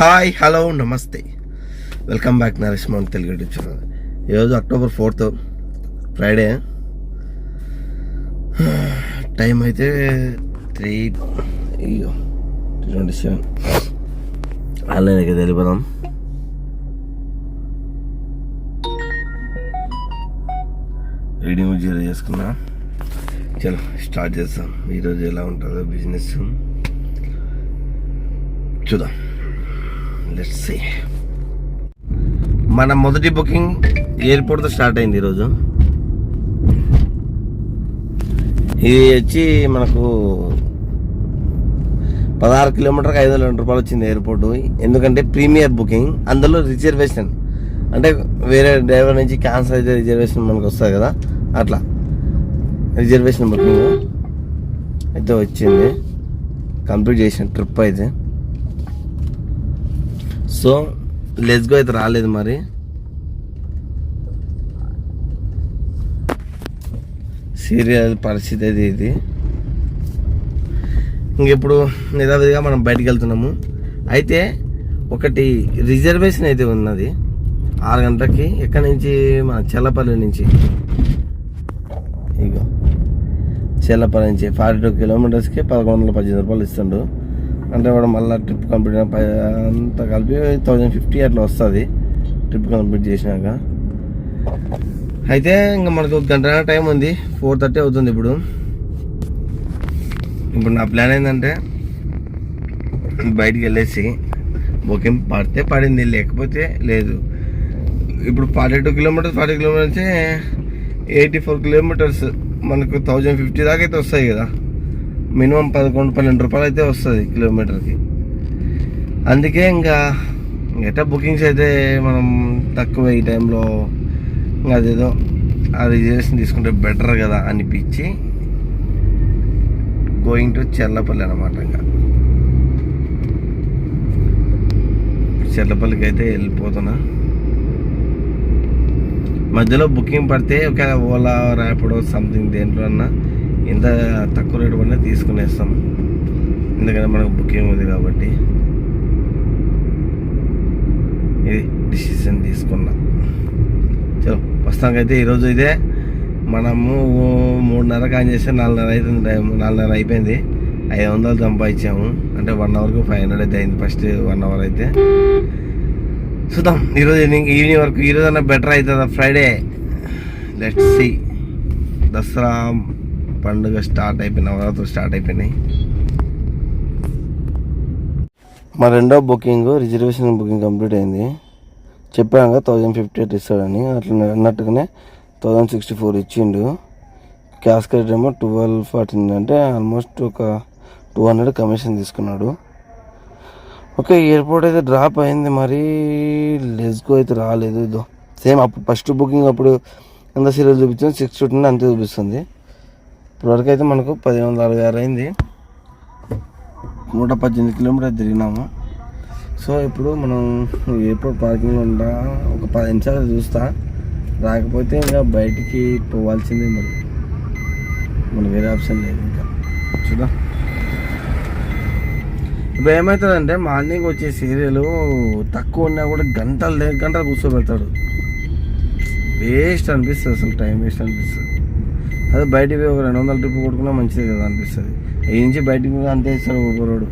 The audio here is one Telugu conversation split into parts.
హాయ్ హలో నమస్తే. Welcome back Naresh mount Telugu YouTube channel. ఈరోజు అక్టోబర్ ఫోర్త్ ఫ్రైడే. టైం అయితే త్రీ అయ్యో ట్వంటీ సెవెన్. ఆన్లైన్కి వెళ్ళిపోదాం. రీడింగ్ జీరో చేసుకున్నా. చలో స్టార్ట్ చేస్తాం ఈరోజు ఎలా ఉంటుందో బిజినెస్. చూద్దాం. లెట్స్ సీ మన మొదటి బుకింగ్ ఎయిర్పోర్ట్తో స్టార్ట్ అయింది ఈరోజు. ఇది వచ్చి మనకు పదహారు కిలోమీటర్కి ఐదు వందల రూపాయలు వచ్చింది ఎయిర్పోర్ట్ ఎందుకంటే ప్రీమియర్ బుకింగ్ అందులో రిజర్వేషన్ అంటే వేరే డ్రైవర్ నుంచి క్యాన్సిల్ అయితే రిజర్వేషన్ మనకు వస్తుంది కదా? అట్లా. రిజర్వేషన్ బుకింగ్ అయితే వచ్చింది. కంప్లీట్ చేసిన ట్రిప్ అయితే. సో లెస్ గో అయితే రాలేదు మరి. సీరియల్ పరిస్థితి అది ఇది. ఇంకెప్పుడు యథావిధిగా మనం బయటికి వెళ్తున్నాము. అయితే ఒకటి రిజర్వేషన్ అయితే ఉన్నది. ఆరు గంటలకి ఎక్కడి నుంచి? మన చెల్లపల్లి నుంచి. ఇగో చెల్లపల్లి నుంచి. ఫార్టీ టూ కిలోమీటర్స్కి పదకొండు వందల పద్దెనిమిది రూపాయలు ఇస్తుండు. అంటే వాడు మళ్ళీ ట్రిప్ కంప్లీట్ అయిన అంతా కలిపి థౌజండ్ ఫిఫ్టీ అట్లా వస్తుంది ట్రిప్ కంప్లీట్ చేసినాక. అయితే ఇంకా మనకు ఒక గంట టైం ఉంది ఫోర్ థర్టీ అవుతుంది ఇప్పుడు. ఇప్పుడు నా ప్లాన్ ఏంటంటే బయటికి వెళ్ళేసి బుకింగ్ పడితే పడింది లేకపోతే లేదు. ఇప్పుడు forty two kilometres forty kilometres eighty four kilometres మనకు థౌజండ్ ఫిఫ్టీ దాకా అయితే వస్తాయి కదా. మినిమం పదకొండు పన్నెండు రూపాయలు అయితే వస్తుంది కిలోమీటర్కి. అందుకే ఇంకా ఎట బుకింగ్స్ అయితే మనం తక్కువ ఈ టైంలో ఇంకా అదేదో ఆ రిజర్వేషన్ తీసుకుంటే బెటర్ కదా అనిపించి గోయింగ్ టు చెర్లపల్లి అనమాట ఇంకా. చెర్లపల్లికి అయితే వెళ్ళిపోతున్నా. మధ్యలో బుకింగ్ పడితే ఒక ఓలా ర్యాపిడో సంథింగ్ దేంట్లో అన్నా ఎంత తక్కువ రేటు పడినా తీసుకునేస్తాం. ఎందుకంటే మనకు బుకింగ్ ఉంది కాబట్టి. ఇది డిసిషన్ తీసుకున్నా. చలో ప్రస్తుతానికైతే ఈరోజు ఇదే. మనము మూడున్నర ఆన్ చేస్తే నాలుగున్నర అవుతుంది టైం నాలుగున్నర అయిపోయింది. ఐదు వందలు సంపాదించాము. అంటే వన్ అవర్కు ఫైవ్ హండ్రెడ్ అయితే అయింది ఫస్ట్ వన్ అవర్ అయితే. చూద్దాం ఈరోజు ఈవినింగ్ ఈవినింగ్ వరకు ఈరోజు అన్న బెటర్ అవుతుందా? ఫ్రైడే. లెట్స్ సి దసరా పండుగ స్టార్ట్ అయిపోయిన నవరాత్రులు స్టార్ట్ అయిపోయినాయి. మా రెండో బుకింగ్ రిజర్వేషన్ బుకింగ్ కంప్లీట్ అయింది. చెప్పాను థౌజండ్ ఫిఫ్టీ ఎయిట్ ఇస్తాడని అట్లా అన్నట్టుగానే థౌజండ్ సిక్స్టీ ఫోర్ ఇచ్చిండు. క్యాష్ క్రెడిట్ ఏమో ట్వెల్వ్ ఫార్టీ అంటే ఆల్మోస్ట్ ఒక టూ హండ్రెడ్ కమిషన్ తీసుకున్నాడు. ఓకే ఎయిర్పోర్ట్ అయితే డ్రాప్ అయింది మరి లెస్గో అయితే రాలేదు. ఇదో సేమ్ అప్పుడు ఫస్ట్ బుకింగ్ అప్పుడు ఎంత సీరియల్ చూపించింది సిక్స్ ఫిఫ్టీ అంతే చూపిస్తుంది. ఇప్పటివరకు అయితే మనకు పదిహేను వందల అరవై ఆరు అయింది. నూట పద్దెనిమిది కిలోమీటర్ తిరిగినాము. సో ఇప్పుడు మనం ఎయిర్పోర్ట్ పార్కింగ్లో ఉంటా ఒక పది నిమిషాలు చూస్తా. రాకపోతే ఇంకా బయటికి పోవాల్సిందే మరి. మన వేరే ఆప్షన్ లేదు ఇంకా. చూద్దాం. ఇప్పుడు ఏమవుతుందంటే మార్నింగ్ వచ్చే సీరియల్ తక్కువ ఉన్నా కూడా గంటలు గంటలు కూర్చోబెడతాడు. వేస్ట్ అనిపిస్తుంది అసలు టైం వేస్ట్ అనిపిస్తుంది. అదే బయటికి ఒక రెండు వందల ట్రిప్ కొట్టుకున్నా మంచిది కదా అనిపిస్తుంది. ఈ నుంచి బయటికి అంతే అంతే ఒక రోడ్డు.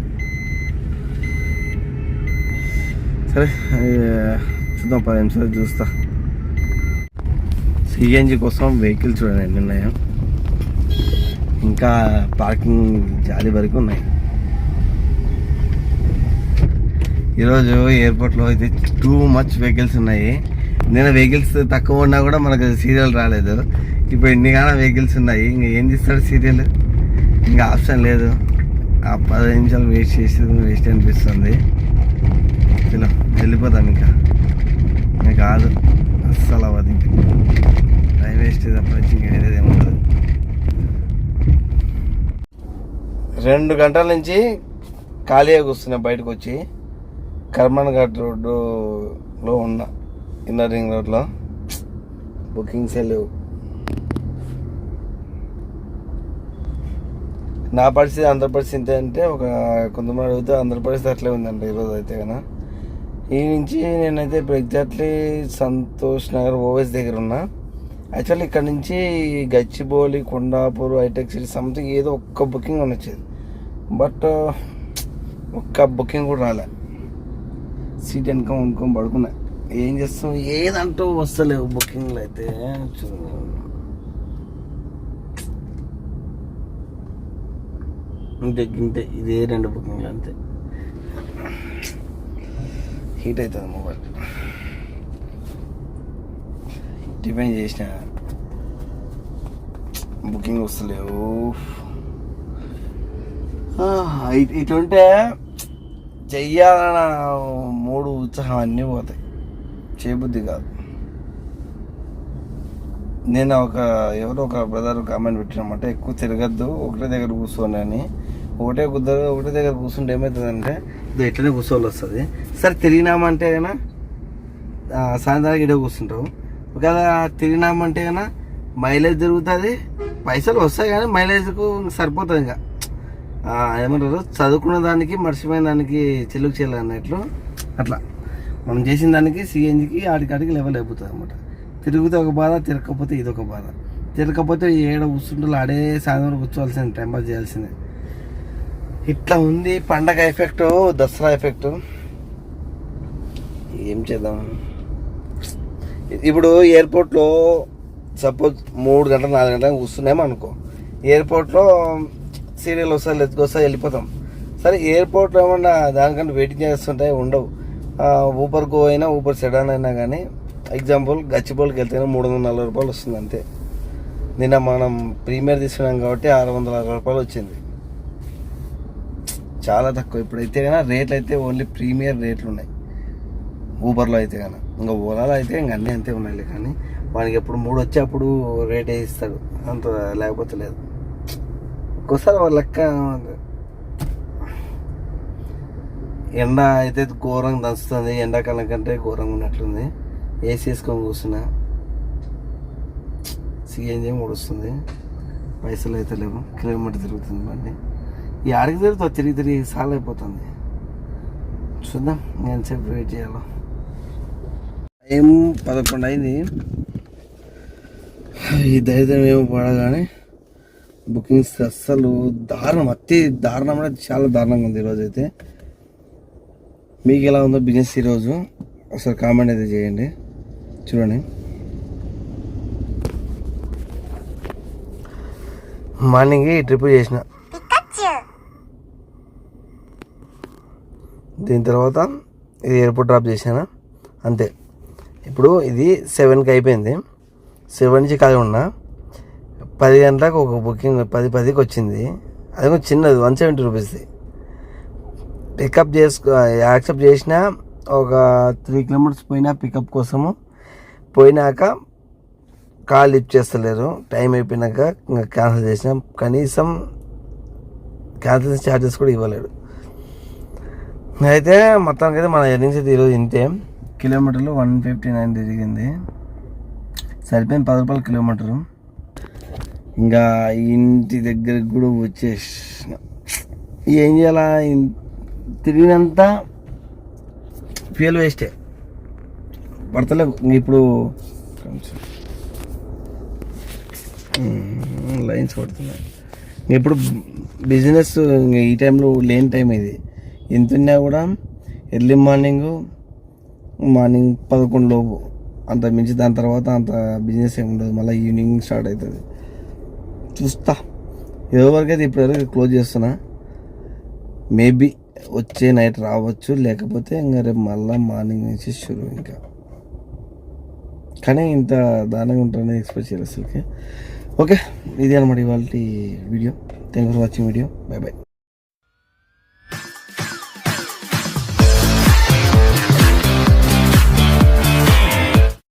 సరే చూద్దాం పది నిమిషాలు చూస్తా. సిఎన్జి కోసం వెహికల్ చూడండి ఎన్ని ఇంకా పార్కింగ్ జాలి వరకు ఉన్నాయి. ఈరోజు ఎయిర్పోర్ట్లో అయితే టూ మచ్ వెహికల్స్ ఉన్నాయి. నేను వెహికల్స్ తక్కువ ఉన్నా కూడా మనకు సీరియల్ రాలేదు. ఇప్పుడు ఎన్ని కానీ వెహికల్స్ ఉన్నాయి ఇంకా ఏం తీస్తాడు సీరియల్ ఇంకా ఆప్షన్ లేదు. ఆ పది నిమిషాలు వేస్ట్ చేసి వేస్ట్ అనిపిస్తుంది. ఇలా వెళ్ళిపోతాం ఇంకా. ఇంకా కాదు. అస్సలు అవ్వదు ఇంక. టైం వేస్ట్ తప్ప ఇంకా వేరేది ఏముండదు రెండు గంటల నుంచి ఖాళీగా కూర్చున్నా బయటకు వచ్చి కర్మన్ఘాట్ రోడ్డులో ఉన్న. ఇన్నర్ రింగ్ రోడ్లో? బుకింగ్స్ లేవు. నా పరిస్థితి అందరి పరిస్థితి అంటే ఒక కొంతమంది అడిగితే అందరి పరిస్థితి అట్లే ఉందండి ఈరోజు అయితే కన్నా ఈ నుంచి నేనైతే ఇప్పుడు ఎగ్జాక్ట్లీ సంతోష్ నగర్ ఓవెస్ దగ్గర ఉన్నా. యాక్చువల్లీ ఇక్కడ నుంచి Gachibowli Kondapur hitech city something ఏదో ఒక్క బుకింగ్ వచ్చేది. బట్ ఒక్క బుకింగ్ కూడా రాలే. సీట్ వెనక వండుకొని పడుకున్నా. ఏం చేస్తాం? ఏదంటూ వస్తలేవు బుకింగ్లు అయితే. చూడు. ఇంతే ఇంతే. ఇదే రెండు బుకింగ్లు అంతే. హీట్ అవుతుంది మొబైల్. డిపెండ్ చేసిన బుకింగ్ వస్తలేవు. ఇటు ఉంటే చెయ్యాలన్న మూడు ఉత్సాహం అన్నీ పోతాయి. చేయబుద్ధి కాదు. నేను ఒక ఎవరో ఒక బ్రదర్ కామెంట్ పెట్టినమాట ఎక్కువ తిరగద్దు ఒకటే దగ్గర కూర్చోండి అని. ఒకటే కుదర ఒకటే దగ్గర కూర్చుంటే ఏమవుతుందంటే ఇది ఎట్లనే కూర్చోవాలి వస్తుంది. సరే తిరిగినామంటే కన్నా సాయంత్రానికి ఇడే కూర్చుంటాం ఒకవేళ తిరిగినామంటే కన్నా మైలేజ్ తిరుగుతుంది పైసలు వస్తాయి కానీ మైలేజ్కు సరిపోతుంది ఇంకా. ఏమంటారు? చదువుకున్న దానికి మర్చిపోయిన దానికి చెల్లుకు చెల్లు అన్నట్లు. అట్లా. మనం చేసిన దానికి సిఎన్జికి ఆడికాడికి లెవెల్ అయిపోతుంది అనమాట తిరిగితే ఒక బాధ తిరగకపోతే ఇది ఒక బాధ. తిరగకపోతే ఏడ కూర్చుంటే ఆడే సాయంత్రం కూర్చోవాల్సింది టైం పాస్ చేయాల్సిందే. ఇట్లా ఉంది పండగ ఎఫెక్ట్ దసరా ఎఫెక్ట్ ఏం చేద్దాం? ఇప్పుడు ఎయిర్పోర్ట్లో సపోజ్ మూడు గంటలు నాలుగు గంటలకు కూర్చున్నాము అనుకో. ఎయిర్పోర్ట్లో సీరియల్ వస్తా లెత్తుకొస్తా వెళ్ళిపోతాం. సరే ఎయిర్పోర్ట్లో ఏమన్నా దానికంటే వెయిటింగ్ చేస్తుంటే ఉండవు. ఊపర్కు అయినా ఊబర్ సెడాన్ అయినా కానీ ఎగ్జాంపుల్ గచ్చిబౌల్కి వెళ్తే మూడు వందల నలభై రూపాయలు వస్తుంది అంతే. నిన్న మనం ప్రీమియర్ తీసుకున్నాం కాబట్టి ఆరు వందల అరవై రూపాయలు వచ్చింది. చాలా తక్కువ. ఇప్పుడైతే కానీ రేట్లు అయితే ఓన్లీ ప్రీమియర్ రేట్లు ఉన్నాయి. ఊబర్లో అయితే కానీ ఇంకా ఓలాలో అయితే ఇంక అన్నీ అంతే ఉన్నాయి కానీ వానికి ఎప్పుడు మూడు వచ్చి అప్పుడు రేట్ వేయిస్తాడు అంత లేకపోతే లేదు. ఒక్కోసారి వాళ్ళ లెక్క ఎండ అయితే ఘోరంగా దంచుతుంది. ఎండాకాలం కంటే ఘోరంగా ఉన్నట్లుంది. ఏసీ వేసుకొని కూర్చున్నా. సిఎంజిఎం కూడా వస్తుంది పైసలు అయితే లేవు. కిలోమీటర్ తిరుగుతుంది బండి. ఈ ఆడికి తిరుగుతా తిరిగి తిరిగి సాల్ అయిపోతుంది చూద్దాం నేను సేపు వెయిట్ చేయాలి. ఏం పదకొండు అయింది. ఈ దరిద్రం ఏమో పడగానే బుకింగ్స్ అస్సలు దారుణం. అతి దారుణం అంటే చాలా దారుణంగా ఉంది ఈరోజు అయితే మీకు ఎలా ఉందో బిజినెస్ ఈరోజు ఒకసారి కామెంట్ అయితే చేయండి. చూడండి. మార్నింగ్ ట్రిప్ చేసిన. దీని తర్వాత ఇది ఎయిర్పోర్ట్ డ్రాప్ చేశాను? అంతే. ఇప్పుడు ఇది సెవెన్కి అయిపోయింది. సెవెన్ నుంచి ఖాళీ ఉన్నా. పది గంటలకు ఒక బుకింగ్ పది పదికి వచ్చింది. అది కొంచెం చిన్నది వన్ సెవెంటీ రూపీస్ది పికప్ చేసుకో యాక్సెప్ట్ చేసిన ఒక త్రీ కిలోమీటర్స్ పోయినా పికప్ కోసము పోయినాక కాల్ లిఫ్ట్ చేస్తలేరు. టైం అయిపోయినాక ఇంకా క్యాన్సిల్ చేసిన. కనీసం క్యాన్సిల్ ఛార్జెస్ కూడా ఇవ్వలేడు. అయితే మొత్తానికి అయితే మన ఎర్నింగ్స్ అయితే ఈరోజు ఇంతే. కిలోమీటర్లు వన్ ఫిఫ్టీ నైన్ తిరిగింది. సరిపోయింది పది రూపాయలు కిలోమీటరు. ఇంకా ఇంటి దగ్గరకు కూడా వచ్చేసిన. ఏం చేయాలా? తిరిగినంత ఫ్యూయల్ వేస్టే పడతలేవు ఇప్పుడు లైన్స్ పడుతున్నాయి. ఇప్పుడు బిజినెస్ ఈ టైంలో లేని టైం ఇది. ఎంత ఉన్నా కూడా ఎర్లీ మార్నింగ్ మార్నింగ్ పదకొండు లోపు. అంత మించి దాని తర్వాత అంత బిజినెస్ ఏమి ఉండదు. మళ్ళీ ఈవినింగ్ స్టార్ట్ అవుతుంది చూస్తా. ఏదో వరకు అయితే ఇప్పటివరకు క్లోజ్ చేస్తున్నా. మేబీ వచ్చే నైట్ రావచ్చు లేకపోతే ఇంకా రేపు మళ్ళీ మార్నింగ్ నుంచి షురు ఇంకా. కానీ ఇంత దానంగా ఉంటుంది ఎక్స్పెక్ట్ చేయలేదు అసలుకి. ఓకే ఇది అనమాట ఇవాళ video thank for watching video bye bye